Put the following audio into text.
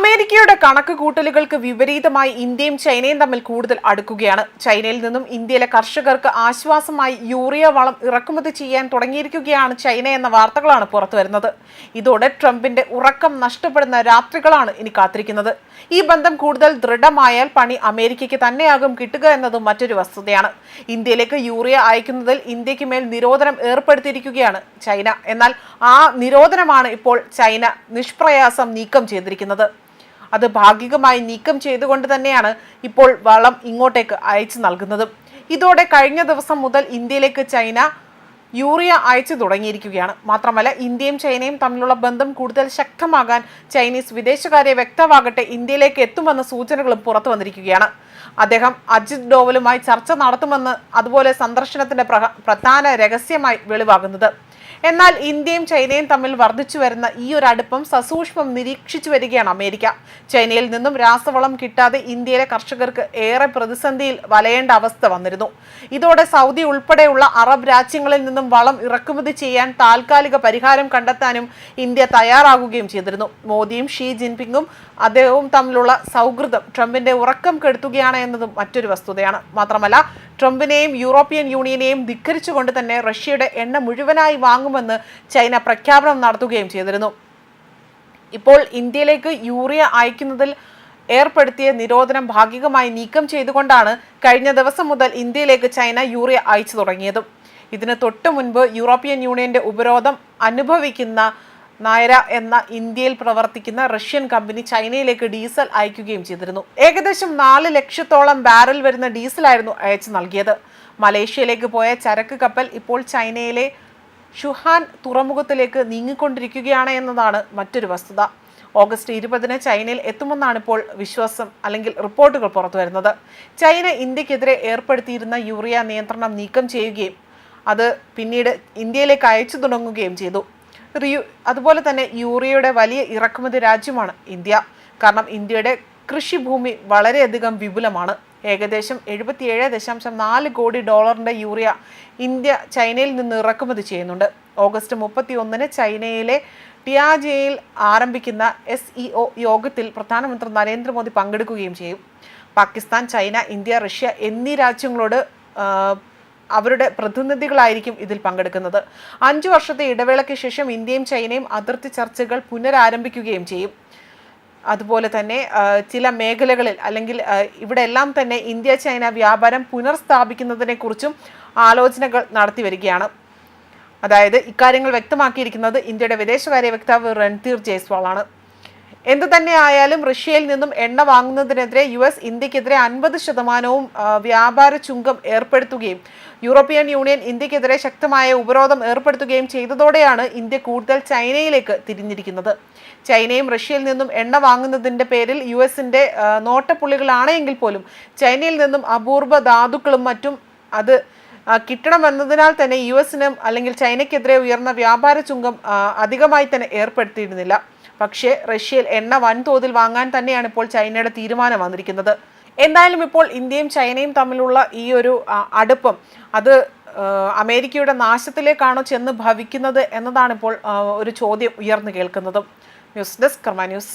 അമേരിക്കയുടെ കണക്ക് കൂട്ടലുകൾക്ക് വിപരീതമായി ഇന്ത്യയും ചൈനയും തമ്മിൽ കൂടുതൽ അടുക്കുകയാണ്. ചൈനയിൽ നിന്നും ഇന്ത്യയിലെ കർഷകർക്ക് ആശ്വാസമായി യൂറിയ വളം ഇറക്കുമതി ചെയ്യാൻ തുടങ്ങിയിരിക്കുകയാണ് ചൈന എന്ന വാർത്തകളാണ് പുറത്തുവരുന്നത് ഇതോടെ ട്രംപിന്റെ ഉറക്കം നഷ്ടപ്പെടുന്ന രാത്രികളാണ് ഇനി കാത്തിരിക്കുന്നത്. ഈ ബന്ധം കൂടുതൽ ദൃഢമായാൽ പണി അമേരിക്കയ്ക്ക് തന്നെയാകും കിട്ടുക എന്നതും മറ്റൊരു വസ്തുതയാണ്. ഇന്ത്യയിലേക്ക് യൂറിയ അയക്കുന്നതിൽ ഇന്ത്യയ്ക്ക് മേൽ നിരോധനം ഏർപ്പെടുത്തിയിരിക്കുകയാണ് ചൈന. എന്നാൽ ആ നിരോധനമാണ് ഇപ്പോൾ ചൈന നിഷ്പ്രയാസം നീക്കം ചെയ്തിരിക്കുന്നത്. അത് ഭാഗികമായി നീക്കം ചെയ്തുകൊണ്ട് തന്നെയാണ് ഇപ്പോൾ വളം ഇങ്ങോട്ടേക്ക് അയച്ചു നൽകുന്നത്. ഇതോടെ കഴിഞ്ഞ ദിവസം മുതൽ ഇന്ത്യയിലേക്ക് ചൈന യൂറിയ അയച്ചു തുടങ്ങിയിരിക്കുകയാണ്. മാത്രമല്ല ഇന്ത്യയും ചൈനയും തമ്മിലുള്ള ബന്ധം കൂടുതൽ ശക്തമാകാൻ ചൈനീസ് വിദേശകാര്യ വ്യക്തമാകട്ടെ ഇന്ത്യയിലേക്ക് എത്തുമെന്ന സൂചനകളും പുറത്തു വന്നിരിക്കുകയാണ്. അദ്ദേഹം അജിത് ഡോവലുമായി ചർച്ച നടത്തുമെന്ന് അതുപോലെ സന്ദർശനത്തിന്റെ പ്രധാന രഹസ്യമായി വെളിവാകുന്നത്. എന്നാൽ ഇന്ത്യയും ചൈനയും തമ്മിൽ വർദ്ധിച്ചു വരുന്ന ഈ ഒരു അടുപ്പം സസൂക്ഷ്മം നിരീക്ഷിച്ചു വരികയാണ് അമേരിക്ക. ചൈനയിൽ നിന്നും രാസവളം കിട്ടാതെ ഇന്ത്യയിലെ കർഷകർക്ക് ഏറെ പ്രതിസന്ധിയിൽ വലയേണ്ട അവസ്ഥ വന്നിരുന്നു. ഇതോടെ സൗദി ഉൾപ്പെടെയുള്ള അറബ് രാജ്യങ്ങളിൽ നിന്നും വളം ഇറക്കുമതി ചെയ്യാൻ താൽക്കാലിക പരിഹാരം കണ്ടെത്താനും ഇന്ത്യ തയ്യാറാകുകയും ചെയ്തിരുന്നു. മോദിയും ഷീ ജിൻപിങ്ങും അദ്ദേഹവും തമ്മിലുള്ള സൗഹൃദം ട്രംപിന്റെ ഉറക്കം കെടുത്തുകയാണ് എന്നതും മറ്റൊരു വസ്തുതയാണ്. മാത്രമല്ല ട്രംപിനെയും യൂറോപ്യൻ യൂണിയനെയും ധിക്കരിച്ചുകൊണ്ട് തന്നെ റഷ്യയുടെ എണ്ണ മുഴുവനായി വാങ്ങുമെന്ന് ചൈന പ്രഖ്യാപനം നടത്തുകയും ചെയ്തിരുന്നു. ഇപ്പോൾ ഇന്ത്യയിലേക്ക് യൂറിയ അയക്കുന്നതിൽ ഏർപ്പെടുത്തിയ നിരോധനം ഭാഗികമായി നീക്കം ചെയ്തുകൊണ്ടാണ് കഴിഞ്ഞ ദിവസം മുതൽ ഇന്ത്യയിലേക്ക് ചൈന യൂറിയ അയച്ചു തുടങ്ങിയതും. ഇതിന് തൊട്ടു മുൻപ് യൂറോപ്യൻ യൂണിയന്റെ ഉപരോധം അനുഭവിക്കുന്ന നായര എന്ന ഇന്ത്യയിൽ പ്രവർത്തിക്കുന്ന റഷ്യൻ കമ്പനി ചൈനയിലേക്ക് ഡീസൽ അയക്കുകയും ചെയ്തിരുന്നു. ഏകദേശം നാല് ലക്ഷത്തോളം ബാരൽ വരുന്ന ഡീസലായിരുന്നു അയച്ചു നൽകിയത്. മലേഷ്യയിലേക്ക് പോയ ചരക്ക് കപ്പൽ ഇപ്പോൾ ചൈനയിലെ ഷുഹാൻ തുറമുഖത്തിലേക്ക് നീങ്ങിക്കൊണ്ടിരിക്കുകയാണ് എന്നതാണ് മറ്റൊരു വസ്തുത. ഓഗസ്റ്റ് ഇരുപതിന് ചൈനയിൽ എത്തുമെന്നാണ് ഇപ്പോൾ വിശ്വാസം അല്ലെങ്കിൽ റിപ്പോർട്ടുകൾ പുറത്തുവരുന്നത് ചൈന ഇന്ത്യക്കെതിരെ ഏർപ്പെടുത്തിയിരുന്ന യൂറിയ നിയന്ത്രണം നീക്കം ചെയ്യുകയും അത് പിന്നീട് ഇന്ത്യയിലേക്ക് അയച്ചു തുടങ്ങുകയും ചെയ്തു. റിയു അതുപോലെ തന്നെ യൂറിയയുടെ വലിയ ഇറക്കുമതി രാജ്യമാണ് ഇന്ത്യ. കാരണം ഇന്ത്യയുടെ കൃഷിഭൂമി വളരെയധികം വിപുലമാണ്. ഏകദേശം എഴുപത്തിയേഴ് ദശാംശം നാല് കോടി ഡോളറിന്റെ യൂറിയ ഇന്ത്യ ചൈനയിൽ നിന്ന് ഇറക്കുമതി ചെയ്യുന്നുണ്ട്. ഓഗസ്റ്റ് മുപ്പത്തി ഒന്നിന് ചൈനയിലെ ടിയാജയിൽ ആരംഭിക്കുന്ന എസ് ഇ ഒ യോഗത്തിൽ പ്രധാനമന്ത്രി നരേന്ദ്രമോദി പങ്കെടുക്കുകയും ചെയ്യും. പാകിസ്ഥാൻ ചൈന ഇന്ത്യ റഷ്യ എന്നീ രാജ്യങ്ങളോട് അവരുടെ പ്രതിനിധികളായിരിക്കും ഇതിൽ പങ്കെടുക്കുന്നത്. അഞ്ചു വർഷത്തെ ഇടവേളയ്ക്ക് ശേഷം ഇന്ത്യയും ചൈനയും അതിർത്തി ചർച്ചകൾ പുനരാരംഭിക്കുകയും ചെയ്യും. അതുപോലെ തന്നെ ചില മേഖലകളിൽ അല്ലെങ്കിൽ ഇവിടെ എല്ലാം തന്നെ ഇന്ത്യ ചൈന വ്യാപാരം പുനർസ്ഥാപിക്കുന്നതിനെ കുറിച്ചും ആലോചനകൾ നടത്തി വരികയാണ്. അതായത് ഇക്കാര്യങ്ങൾ വ്യക്തമാക്കിയിരിക്കുന്നത് ഇന്ത്യയുടെ വിദേശകാര്യ വക്താവ് രൺധീർ ജയ്സ്വാളാണ്. എന്തു തന്നെ ആയാലും റഷ്യയിൽ നിന്നും എണ്ണ വാങ്ങുന്നതിനെതിരെ യു എസ് ഇന്ത്യക്കെതിരെ അൻപത് ശതമാനവും വ്യാപാര ചുങ്കം ഏർപ്പെടുത്തുകയും യൂറോപ്യൻ യൂണിയൻ ഇന്ത്യക്കെതിരെ ശക്തമായ ഉപരോധം ഏർപ്പെടുത്തുകയും ചെയ്തതോടെയാണ് ഇന്ത്യ കൂടുതൽ ചൈനയിലേക്ക് തിരിഞ്ഞിരിക്കുന്നത്. ചൈനയും റഷ്യയിൽ നിന്നും എണ്ണ വാങ്ങുന്നതിന്റെ പേരിൽ യു എസിന്റെ നോട്ടപ്പുള്ളികളാണ് എങ്കിൽ പോലും ചൈനയിൽ നിന്നും അപൂർവ ധാതുക്കളും മറ്റും അത് കിട്ടണം കിട്ടണമെന്നതിനാൽ തന്നെ യു എസിനും അല്ലെങ്കിൽ ചൈനയ്ക്കെതിരെ ഉയർന്ന വ്യാപാര ചുങ്കം അധികമായി തന്നെ ഏർപ്പെടുത്തിയിരുന്നില്ല. പക്ഷേ റഷ്യയിൽ എണ്ണ വൻതോതിൽ വാങ്ങാൻ തന്നെയാണ് ഇപ്പോൾ ചൈനയുടെ തീരുമാനം വന്നിരിക്കുന്നത്. എന്തായാലും ഇപ്പോൾ ഇന്ത്യയും ചൈനയും തമ്മിലുള്ള ഈ ഒരു അടുപ്പം അത് അമേരിക്കയുടെ നാശത്തിലേക്കാണോ ചെന്ന് ഭവിക്കുന്നത് എന്നതാണ് ഇപ്പോൾ ഒരു ചോദ്യം ഉയർന്നു കേൾക്കുന്നതും. News desk Karma news.